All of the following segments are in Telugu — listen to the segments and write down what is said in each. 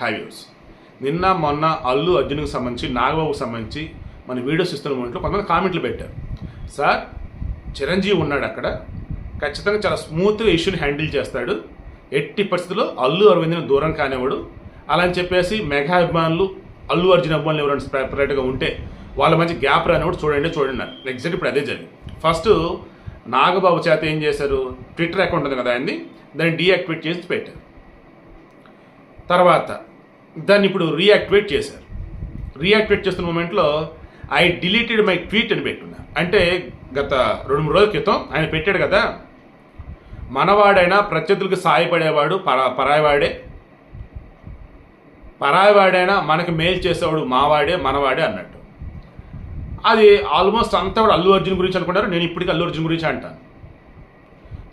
హైవేస్ నిన్న మొన్న అల్లు అర్జున్కి సంబంధించి నాగబాబుకి సంబంధించి మన వీడియోస్ ఇస్తున్న మూమెంట్లో కొంతమంది కామెంట్లు పెట్టారు. సార్ చిరంజీవి ఉన్నాడు అక్కడ. ఖచ్చితంగా చాలా స్మూత్గా ఇష్యూని హ్యాండిల్ చేస్తాడు. ఎట్టి పరిస్థితుల్లో అల్లు అరవింద్ని దూరం కానివాడు అలా అని చెప్పేసి మెగా అభిమానులు అల్లు అర్జున్ అభిమానులు ఎవరైనా సెపరేట్గా ఉంటే వాళ్ళ మంచి గ్యాప్ రానివాడు చూడండి చూడండి ఎగ్జాక్ట్ ఇప్పుడు అదే జరిగింది. ఫస్ట్ నాగబాబు చేత ఏం చేశారు? ట్విట్టర్ అకౌంట్ ఉంది కదా ఆయన్ని దాన్ని డీయాక్టివేట్ చేసి పెట్టారు. తర్వాత దాన్ని ఇప్పుడు రీయాక్టివేట్ చేశారు. రీయాక్టివేట్ చేస్తున్న మూమెంట్లో ఐ డిలీటెడ్ మై ట్వీట్ అని పెట్టున్నా. అంటే గత రెండు మూడు రోజుల క్రితం ఆయన పెట్టాడు కదా మనవాడైనా ప్రత్యర్థులకు సాయపడేవాడు పరా పరాయవాడే. పరాయవాడైనా మనకు మేలు చేసేవాడు మావాడే మనవాడే అన్నట్టు. అది ఆల్మోస్ట్ అంతా కూడా అల్లు అర్జున్ గురించి అనుకుంటారు? నేను ఇప్పటికీ అల్లు అర్జున్ గురించి అంటాను.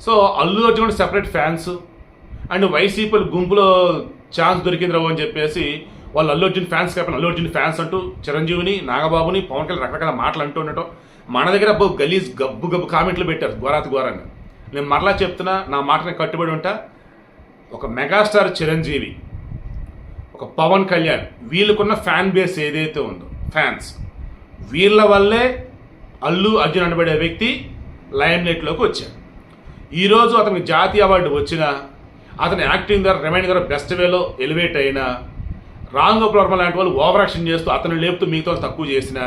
సో అల్లు అర్జున్ కూడా సెపరేట్ ఫ్యాన్స్ అండ్ వైసీపీ గుంపులో ఛాన్స్ దొరికింది రావు అని చెప్పేసి వాళ్ళు అల్లు అర్జున్ ఫ్యాన్స్ కాకుండా అల్లు అర్జున్ ఫ్యాన్స్ అంటూ చిరంజీవిని నాగబాబుని పవన్ కళ్యాణ్ రకరకాల మాటలు అంటూ ఉండటం. మన దగ్గర అబ్బో గలీజ్ గబ్బు గబ్బు కామెంట్లు పెట్టారు ఘోరాతి ఘోరాన్ని నేను మరలా చెప్తున్నా నా మాటని కట్టుబడి ఉంటా. ఒక మెగాస్టార్ చిరంజీవి ఒక పవన్ కళ్యాణ్ వీళ్ళకున్న ఫ్యాన్ బేస్ ఏదైతే ఉందో ఫ్యాన్స్ వీళ్ళ వల్లే అల్లు అర్జున్ అనబడే వ్యక్తి లైమ్ లైట్లోకి వచ్చాడు. ఈరోజు అతనికి జాతీయ అవార్డు వచ్చినా అతని యాక్టింగ్ ద్వారా రిమైండ్ ద్వారా బెస్ట్ వేలో ఎలివేట్ అయినా రామ్ గోపాల్ వర్మ లాంటి వాళ్ళు ఓవర్ యాక్షన్ చేస్తూ అతను లేపుతూ మిగతా తక్కువ చేసినా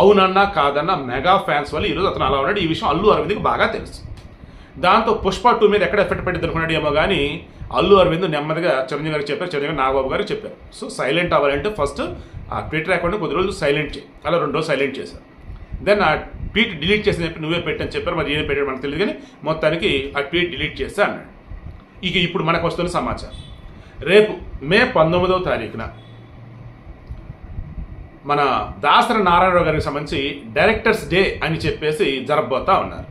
అవునన్నా కాదన్నా మెగా ఫ్యాన్స్ వల్ల ఈరోజు అతను అలా ఉన్నాడు. ఈ విషయం అల్లు అరవింద్కి బాగా తెలుసు. దాంతో పుష్ప టూ మీద ఎక్కడ ఎఫెక్ట్ పెట్టి అనుకున్నాడు ఏమో కానీ అల్లు అరవింద్ నెమ్మదిగా చిరంజీవి గారికి చెప్పారు చిరంజీవి నాగబాబు గారికి చెప్పారు. సో సైలెంట్ అవ్వాలంటే ఫస్ట్ ఆ ట్విట్టర్ అకౌంట్ కొద్ది రోజులు సైలెంట్ చేయి. అలా రెండు రోజులు సైలెంట్ చేశారు. దెన్ ఆ ట్వీట్ డిలీట్ చేసి చెప్పి నువ్వే పెట్టని చెప్పారు. మరి ఏం పెట్టాడు మనకు తెలియదు కానీ మొత్తానికి ఆ ట్వీట్ డిలీట్ చేస్తా అన్నాడు. ఇక ఇప్పుడు మనకు వస్తున్న సమాచారం. రేపు మే పంతొమ్మిదవ తారీఖున మన దాసర నారాయణరావు గారికి సంబంధించి డైరెక్టర్స్ డే అని చెప్పేసి జరపబోతా ఉన్నారు.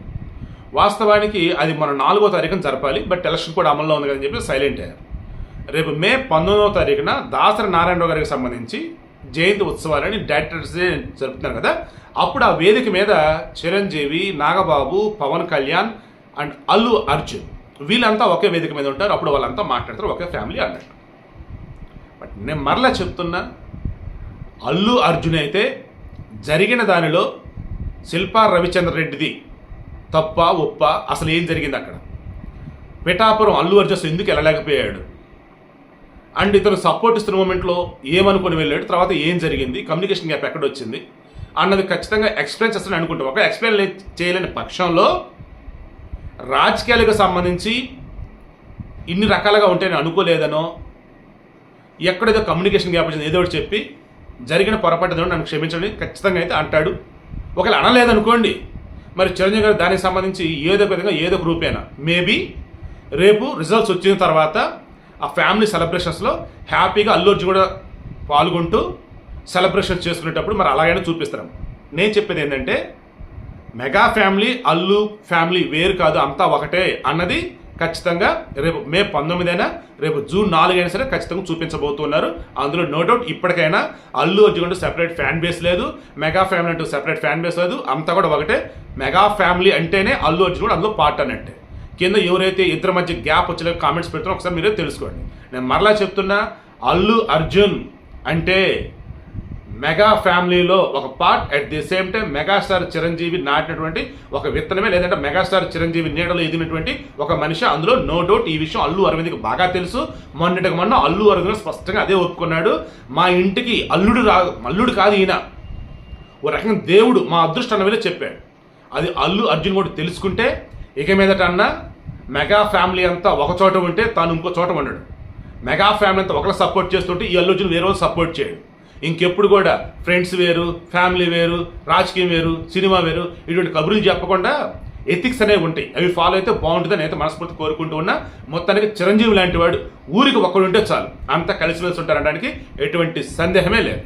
వాస్తవానికి అది మన నాలుగో తారీఖున జరపాలి బట్ ఎలక్షన్ కూడా అమల్లో ఉంది కదని చెప్పి సైలెంట్ అయ్యారు. రేపు మే పంతొమ్మిదవ తారీఖున దాసరి నారాయణరావు గారికి సంబంధించి జయంతి ఉత్సవాలని డైరెక్టర్స్ డే జరుపుతున్నారు కదా. అప్పుడు ఆ వేదిక మీద చిరంజీవి నాగబాబు పవన్ కళ్యాణ్ అండ్ అల్లు అర్జున్ వీళ్ళంతా ఒకే వేదిక మీద ఉంటారు అప్పుడు వాళ్ళంతా మాట్లాడతారు ఒకే ఫ్యామిలీ అన్నట్టు. బట్ నేను మరలా చెప్తున్నా అల్లు అర్జున్ అయితే జరిగిన దానిలో శిల్పా రవిచంద్ర రెడ్డిది తప్ప ఒప్ప అసలు ఏం జరిగింది అక్కడ? పిఠాపురం అల్లు అర్జున్ ఎందుకు వెళ్ళలేకపోయాడు? అండ్ ఇతను సపోర్ట్ ఇస్తున్న మూమెంట్లో ఏమనుకుని వెళ్ళాడు తర్వాత ఏం జరిగింది కమ్యూనికేషన్ గ్యాప్ ఎక్కడ వచ్చింది అన్నది ఖచ్చితంగా ఎక్స్ప్లెయిన్ చేస్తాను అనుకుంటాం. ఒక ఎక్స్ప్లెయిన్ చేయలేని పక్షంలో రాజకీయాలకు సంబంధించి ఇన్ని రకాలుగా ఉంటాయని అనుకోలేదనో ఎక్కడేదో కమ్యూనికేషన్ గ్యాప్ వచ్చింది ఏదో ఒకటి చెప్పి జరిగిన పొరపాటు ఏదో నన్ను క్షమించండి ఖచ్చితంగా అయితే అంటాడు. ఒకవేళ అనలేదనుకోండి మరి చిరంజీవి గారు దానికి సంబంధించి ఏదో ఒక విధంగా ఏదో ఒక రూపేనా? మేబీ రేపు రిజల్ట్స్ వచ్చిన తర్వాత ఆ ఫ్యామిలీ సెలబ్రేషన్స్లో హ్యాపీగా అల్లు కూడా పాల్గొంటూ సెలబ్రేషన్ చేసుకునేటప్పుడు మరి అలాగైనా చూపిస్తాం. నేను చెప్పేది ఏంటంటే మెగా ఫ్యామిలీ అల్లు ఫ్యామిలీ వేరు కాదు అంతా ఒకటే అన్నది ఖచ్చితంగా రేపు మే పంతొమ్మిదైనా రేపు జూన్ నాలుగైనా సరే ఖచ్చితంగా చూపించబోతున్నారు. అందులో నో డౌట్ ఇప్పటికైనా అల్లు అర్జున్ అంటూ సెపరేట్ ఫ్యాన్ బేస్ లేదు మెగా ఫ్యామిలీ అంటూ సెపరేట్ ఫ్యాన్ బేస్ లేదు అంతా కూడా ఒకటే. మెగా ఫ్యామిలీ అంటేనే అల్లు అర్జున్ కూడా అందులో పార్ట్ అన్నట్టే. కింద ఎవరైతే ఇద్దరి మధ్య గ్యాప్ వచ్చే కామెంట్స్ పెడుతున్నారో ఒకసారి మీరే తెలుసుకోండి. నేను మరలా చెప్తున్నా అల్లు అర్జున్ అంటే మెగా ఫ్యామిలీలో ఒక part at the same time megastar Chiranjeevi నాటినటువంటి ఒక విత్తనమే లేదంటే మెగాస్టార్ చిరంజీవి నీడలో ఎదిగినటువంటి ఒక మనిషి. అందులో నో డౌట్ ఈ విషయం అల్లు అరవింద్కి బాగా తెలుసు. మొన్నటికి మొన్న అల్లు అరవింద్ స్పష్టంగా అదే ఒప్పుకున్నాడు. మా ఇంటికి అల్లుడు రా అల్లుడు కాదు ఈయన. ఓ రకంగా దేవుడు మా అదృష్టం మీద చెప్పాడు. అది అల్లు అర్జున్ కూడా తెలుసుకుంటే ఇక మీదట అన్న మెగా ఫ్యామిలీ అంతా ఒక చోట ఉంటే తాను ఇంకో చోట ఉండడు. మెగా ఫ్యామిలీ అంతా ఒకరు సపోర్ట్ చేస్తుంటే ఈ అల్లు అర్జున్ వేరే వాళ్ళు సపోర్ట్ చేయడు. ఇంకెప్పుడు కూడా ఫ్రెండ్స్ వేరు ఫ్యామిలీ వేరు రాజకీయం వేరు సినిమా వేరు ఇటువంటి కబుర్లు చెప్పకుండా ఎథిక్స్ అనేవి ఉంటాయి. అవి ఫాలో అయితే బాగుంటుందని అయితే మనస్ఫూర్తి కోరుకుంటూ ఉన్నా మొత్తానికి చిరంజీవి లాంటి వాడు ఊరికి ఒక్కడు ఉంటే చాలు. అంతా కలిసిమెలిసి ఉంటారనడానికి ఎటువంటి సందేహమే లేదు.